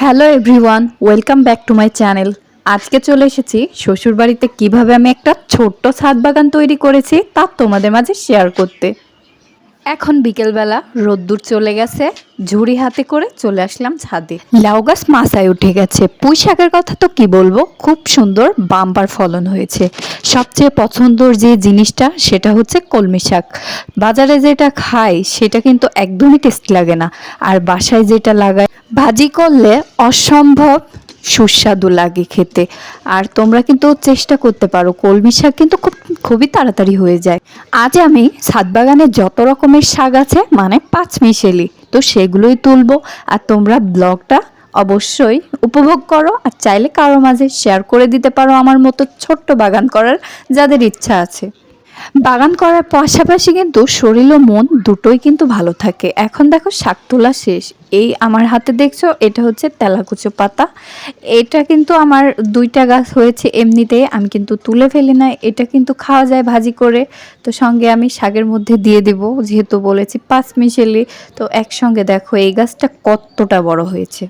Hello everyone, welcome back to my channel. আজকে চলে এসেছি শ্বশুরবাড়িতে কীভাবে আমি একটা ছোট্ট ছাদ বাগান তৈরি করেছি তা তোমাদের মাঝে শেয়ার করতে। এখন বিকেলবেলা রোদ্দুর চলে গেছে, ঝুড়ি হাতে করে চলে আসলাম ছাদে। লাউ গাছ মাথায় উঠে গেছে। পুঁই শাকের কথা তো কি বলব? খুব সুন্দর বাম্পার ফলন হয়েছে। সবচেয়ে পছন্দর যে জিনিসটা, সেটা হচ্ছে কলমি শাক। বাজারে যেটা খাই, সেটা কিন্তু একদমই টেস্ট লাগে না। আর বাসায় যেটা লাগায় ভাজি করলে অসম্ভব সুস্বাদু লাগে খেতে। আর তোমরা কিন্তু চেষ্টা করতে পারো, কলমি শাক কিন্তু খুব, খুবই তাড়াতাড়ি হয়ে যায়। আজ আমি ছাদ বাগানে যত রকমের শাক আছে মানে পাঁচ মিশেলি, তো সেগুলোই তুলবো। আর তোমরা ব্লগটা অবশ্যই উপভোগ করো, আর চাইলে কারও মাঝে শেয়ার করে দিতে পারো আমার মতো ছোট্ট বাগান করার যাদের ইচ্ছা আছে। বাগান করার পাশাপাশি কিন্তু শরীর ও মন দুটোই কিন্তু ভালো থাকে। এখন দেখো শাক তোলা শেষ। এই আমার হাতে দেখছ, এটা হচ্ছে তেলাকুচো পাতা। এটা কিন্তু আমার দুইটা গাছ হয়েছে এমনিতে, আমি কিন্তু তুলে ফেলি না এটা কিন্তু খাওয়া যায় ভাজি করে। তো সঙ্গে আমি শাকের মধ্যে দিয়ে দেব, যেহেতু বলেছি পাঁচ মিশেলি। তো একসঙ্গে দেখো এই গাছটা কতটা বড় হয়েছে।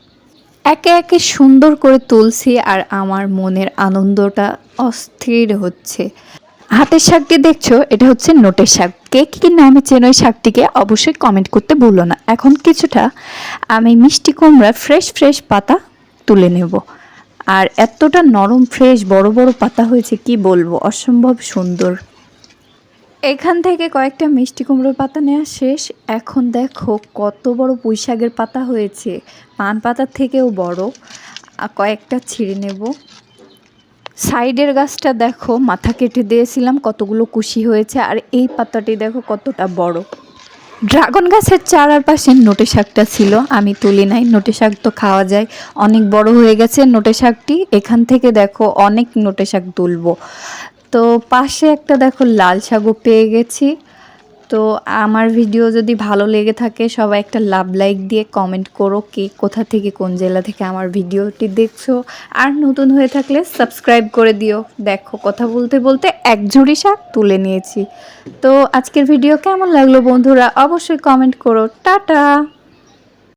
একে একে সুন্দর করে তুলছি আর আমার মনের আনন্দটা অস্থির হচ্ছে। হাতের শাকটি দেখছ, এটা হচ্ছে নোটের শাক। কে কী নামে চেন ওই শাকটিকে অবশ্যই কমেন্ট করতে ভুলো না। এখন কিছুটা আমি মিষ্টি কুমড়ার ফ্রেশ ফ্রেশ পাতা তুলে নেব। আর এতটা নরম ফ্রেশ বড় বড় পাতা হয়েছে, কি বলব? অসম্ভব সুন্দর। এখান থেকে কয়েকটা মিষ্টি কুমড়োর পাতা নেওয়া শেষ। এখন দেখো কত বড় পুঁই শাকের পাতা হয়েছে। পান পাতার থেকেও বড়। কয়েকটা ছিঁড়ে নেব। সাইডের গাছটা দেখো, মাথা কেটে দিয়েছিলাম, কতগুলো কুশি হয়েছে, আর এই পাতাটি দেখো কতটা বড়। ড্রাগন গাছের চারার পাশে নোটে শাকটা ছিল, আমি তুলি নাই, নোটে শাক তো খাওয়া যায়। অনেক বড় হয়ে গেছে নোটে শাকটি, এখান থেকে দেখো অনেক নোটে শাক তুলবো। তো পাশে একটা দেখো লাল শাকও পেয়ে গেছি। তো আমার ভিডিও যদি ভালো লেগে থাকে, সবাই একটা লাভ লাইক দিয়ে কমেন্ট করো কে কোথা থেকে, কোন জেলা থেকে আমার ভিডিওটি দেখছ। আর নতুন হয়ে থাকলে সাবস্ক্রাইব করে দিও। দেখো, কথা বলতে বলতে এক ঝুড়ি শাক তুলে নিয়েছি। তো আজকের ভিডিও কেমন লাগল বন্ধুরা, অবশ্যই কমেন্ট করো। টাটা!